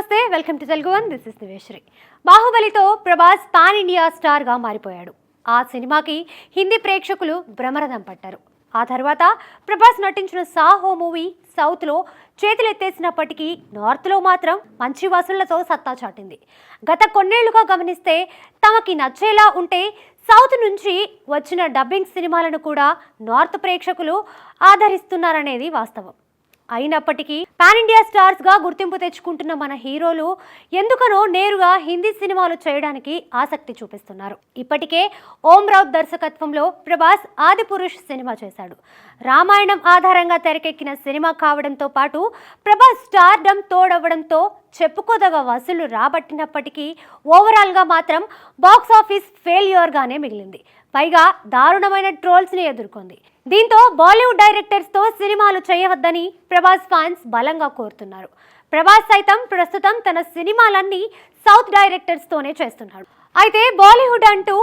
నమస్తే welcome to Telugu one. This is దివేశ్వరి బాహుబలితో Prabhas pan India స్టార్గా మారిపోయాడు. ఆ సినిమాకి హిందీ ప్రేక్షకులు భ్రమరథం పట్టారు. ఆ తర్వాత ప్రభాస్ నటించిన సాహో మూవీ సౌత్లో చేతులెత్తేసినప్పటికీ నార్త్లో మాత్రం మంచి వసూళ్ళతో సత్తా చాటింది. గత కొన్నేళ్ళుగా గమనిస్తే తమకి నచ్చేలా ఉంటే సౌత్ నుంచి వచ్చిన డబ్బింగ్ సినిమాలను కూడా నార్త్ ప్రేక్షకులు ఆదరిస్తున్నారనేది వాస్తవం. అయినప్పటికీ పాన్ ఇండియా స్టార్స్గా గుర్తింపు తెచ్చుకుంటున్న మన హీరోలు ఎందుకనో నేరుగా హిందీ సినిమాలు చేయడానికి ఆసక్తి చూపిస్తున్నారు. ఇప్పటికే ఓం రావు దర్శకత్వంలో ప్రభాస్ ఆది పురుష్ సినిమా చేశాడు. రామాయణం ఆధారంగా తెరకెక్కిన సినిమా కావడంతో పాటు ప్రభాస్ స్టార్డమ్ తోడవడంతో చెప్పుకోదగ వసూలు రాబట్టినప్పటికీ ఓవరాల్గా మాత్రం బాక్స్ ఆఫీస్ ఫెయిల్యూర్గానే మిగిలింది. పైగా దారుణమైన ట్రోల్స్ని ఎదుర్కొంది. దీంతో బాలీవుడ్ డైరెక్టర్స్తో సినిమాలు చేయవద్దని ప్రభాస్ ఫ్యాన్స్ బలంగా కోరుతున్నారు. ప్రభాస్ సైతం ప్రస్తుతం తన సినిమాలన్నీ సౌత్ డైరెక్టర్స్తోనే చేస్తున్నాడు. అయితే బాలీవుడ్ అంటూ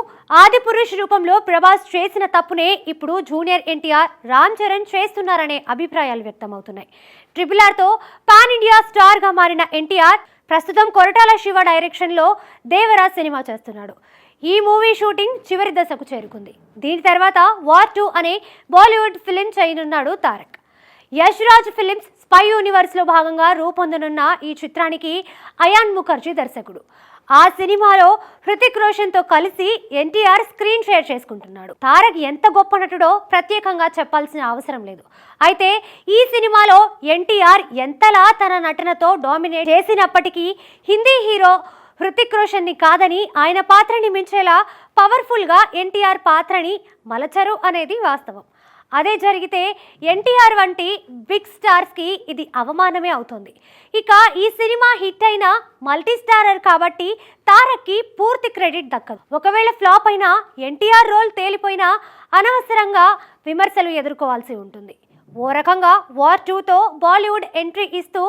ఆదిపురుష్ రూపంలో ప్రభాస్ చేసిన తప్పునే ఇప్పుడు జూనియర్ ఎన్టీఆర్ రామ్ చరణ్ చేస్తున్నారనే అభిప్రాయాలు వ్యక్తమవుతున్నాయి. ట్రిపుల్ ఆర్తో పాన్ ఇండియా స్టార్గా మారిన ఎన్టీఆర్ ప్రస్తుతం కొరటాల శివ డైరెక్షన్లో దేవరా సినిమా చేస్తున్నాడు. ఈ మూవీ షూటింగ్ చివరి దశకు చేరుకుంది. దీని తర్వాత వార్ టూ అనే బాలీవుడ్ ఫిలిం చేయనున్నాడు తారక్. యష్ రాజ్ ఫిలిమ్స్ స్పై యూనివర్స్లో భాగంగా రూపొందనున్న ఈ చిత్రానికి అయాన్ ముఖర్జీ దర్శకుడు. ఆ సినిమాలో హృతిక్ రోషన్తో కలిసి ఎన్టీఆర్ స్క్రీన్ షేర్ చేసుకుంటున్నాడు. తారక్ ఎంత గొప్ప నటుడో ప్రత్యేకంగా చెప్పాల్సిన అవసరం లేదు. అయితే ఈ సినిమాలో ఎన్టీఆర్ ఎంతలా తన నటనతో డామినేట్ చేసినప్పటికీ హిందీ హీరో హృతిక్ రోషన్ని కాదని ఆయన పాత్రని మించేలా పవర్ఫుల్గా ఎన్టీఆర్ పాత్రని మలచరు అనేది వాస్తవం. అదే జరిగితే ఎన్టీఆర్ వంటి బిగ్ స్టార్స్కి ఇది అవమానమే అవుతుంది. ఇక ఈ సినిమా హిట్ అయిన మల్టీ స్టారర్ కాబట్టి తారక్కి పూర్తి క్రెడిట్ దక్కదు. ఒకవేళ ఫ్లాప్ అయినా ఎన్టీఆర్ రోల్ తేలిపోయినా అనవసరంగా విమర్శలు ఎదుర్కోవాల్సి ఉంటుంది. ఓ రకంగా వార్ టూతో బాలీవుడ్ ఎంట్రీ ఇస్తూ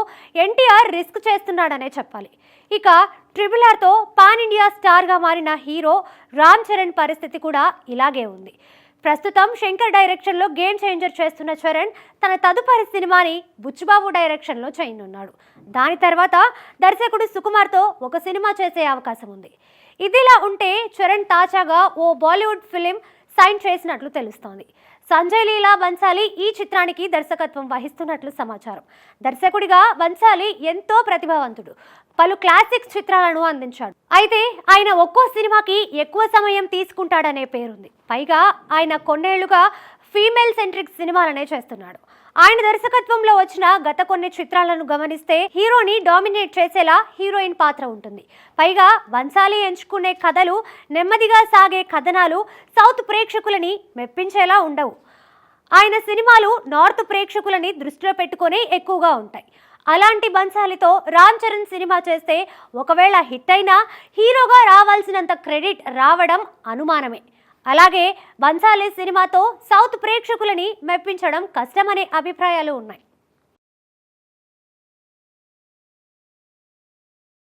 ఎన్టీఆర్ రిస్క్ చేస్తున్నాడనే చెప్పాలి. ఇక ట్రిపుల్ ఆర్తో పాన్ ఇండియా స్టార్గా మారిన హీరో రామ్ చరణ్ పరిస్థితి కూడా ఇలాగే ఉంది. ప్రస్తుతం శంకర్ డైరెక్షన్లో గేమ్ చేంజర్ చేస్తున్న చరణ్ తన తదుపరి సినిమాని బుచ్చుబాబు డైరెక్షన్లో చేయనున్నాడు. దాని తర్వాత దర్శకుడు సుకుమార్తో ఒక సినిమా చేసే అవకాశం ఉంది. ఇదిలా ఉంటే చరణ్ తాజాగా ఓ బాలీవుడ్ ఫిలిం సైన్ చేసినట్లు తెలుస్తోంది. సంజయ్ లీలా బన్సాలి ఈ చిత్రానికి దర్శకత్వం వహిస్తున్నట్లు సమాచారం. దర్శకుడిగా బన్సాలి ఎంతో ప్రతిభావంతుడు. పలు క్లాసిక్ చిత్రాలను అందించాడు. అయితే ఆయన ఒక్కో సినిమాకి ఎక్కువ సమయం తీసుకుంటాడనే పేరుంది. పైగా ఆయన కొన్నేళ్ళుగా ఫీమేల్ సెంట్రిక్ సినిమాలనే చేస్తున్నాడు. ఆయన దర్శకత్వంలో వచ్చిన గత కొన్ని చిత్రాలను గమనిస్తే హీరోని డామినేట్ చేసేలా హీరోయిన్ పాత్ర ఉంటుంది. పైగా వంశాలి ఎంచుకునే కథలు నెమ్మదిగా సాగే కథనాలు సౌత్ ప్రేక్షకులని మెప్పించేలా ఉండవు. ఆయన సినిమాలు నార్త్ ప్రేక్షకులని దృష్టిలో పెట్టుకునే ఎక్కువగా ఉంటాయి. అలాంటి బన్సాలితో రామ్ చరణ్ సినిమా చేస్తే ఒకవేళ హిట్ అయినా హీరోగా రావాల్సినంత క్రెడిట్ రావడం అనుమానమే. అలాగే బన్సాలి సినిమాతో సౌత్ ప్రేక్షకులని మెప్పించడం కష్టమనే అభిప్రాయాలు ఉన్నాయి.